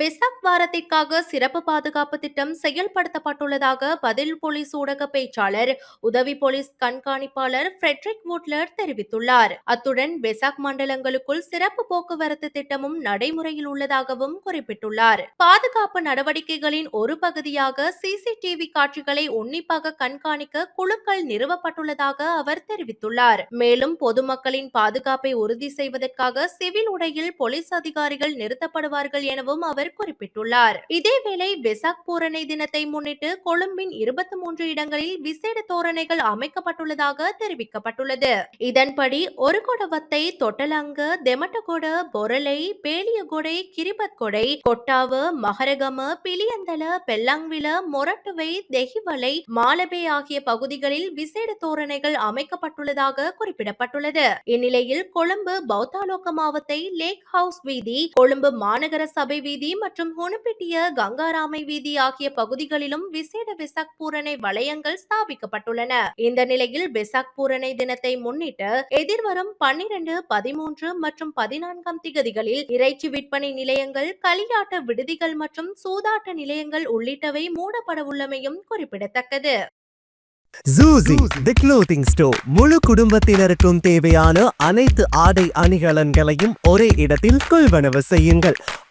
Berserk வாரத்திற்காக சிறப்பு பாதுகாப்பு திட்டம் செயல்படுத்தப்பட்டுள்ளதாக பதில் போலீஸ் ஊடக பேச்சாளர் உதவி போலீஸ் கண்காணிப்பாளர் ஃப்ரெட்ரிக் வூட்லர் தெரிவித்துள்ளார். அத்துடன் பெசாக் மண்டலங்களுக்குள் சிறப்பு போக்குவரத்து திட்டமும் நடைமுறையில் உள்ளதாகவும் குறிப்பிட்டுள்ளார். பாதுகாப்பு நடவடிக்கைகளின் ஒரு பகுதியாக சிசிடிவி காட்சிகளை உன்னிப்பாக கண்காணிக்க குழுக்கள் நிறுவப்பட்டுள்ளதாக அவர் தெரிவித்துள்ளார். மேலும் பொதுமக்களின் பாதுகாப்பை உறுதி செய்வதற்காக சிவில் உடையில் போலீஸ் அதிகாரிகள் நிறுத்தப்படுவார்கள் எனவும் அவர் குறிப்பிட்டுள்ளார். இதேவேளை வெசாக் பூரணை தினத்தை முன்னிட்டு கொழும்பின் இருபத்தி மூன்று இடங்களில் விசேட தோரணைகள் அமைக்கப்பட்டுள்ளதாக தெரிவிக்கப்பட்டுள்ளது. இதன்படி ஒரு கொடவத்தை தொட்டலங்க தெமட்டகொட பொரலை பேலியகொடை கிரிபத்கொடை கொட்டாவு மகரகம பிலியந்தல பெல்லாங்வில மொரட்டுவை தெஹிவலை மாலபே ஆகிய பகுதிகளில் விசேட தோரணைகள் அமைக்கப்பட்டுள்ளதாக குறிப்பிடப்பட்டுள்ளது. இந்நிலையில் கொழும்பு பௌத்தாலோக மாவத்தை லேக் ஹவுஸ் வீதி கொழும்பு மாநகர சபை வீதி மற்றும் ஹுனுப்பிட்டிய கங்காராமை வீதி ஆகிய பகுதிகளிலும் விசேட பெசாக் பூரணை வளையங்கள் ஸ்தாபிக்கப்பட்டுள்ளன. இந்த நிலையில் பெசாக் பூரணை தினத்தை முன்னிட்டு எதிர்வரும் பன்னிரண்டு பதிமூன்று மற்றும் பதினான்காம் திகதிகளில் இறைச்சி விற்பனை நிலையங்கள் களியாட்ட விடுதிகள் மற்றும் சூதாட்ட நிலையங்கள் உள்ளிட்டவை மூடப்பட உள்ளமையும் குறிப்பிடத்தக்கது. ஜூசி தி க்ளோத்திங் ஸ்டோர் முழு குடும்பத்தினருக்கும் தேவையான அனைத்து ஆடை அணிகலன்களையும் ஒரே இடத்தில் கொள்வனவு செய்யுங்கள்.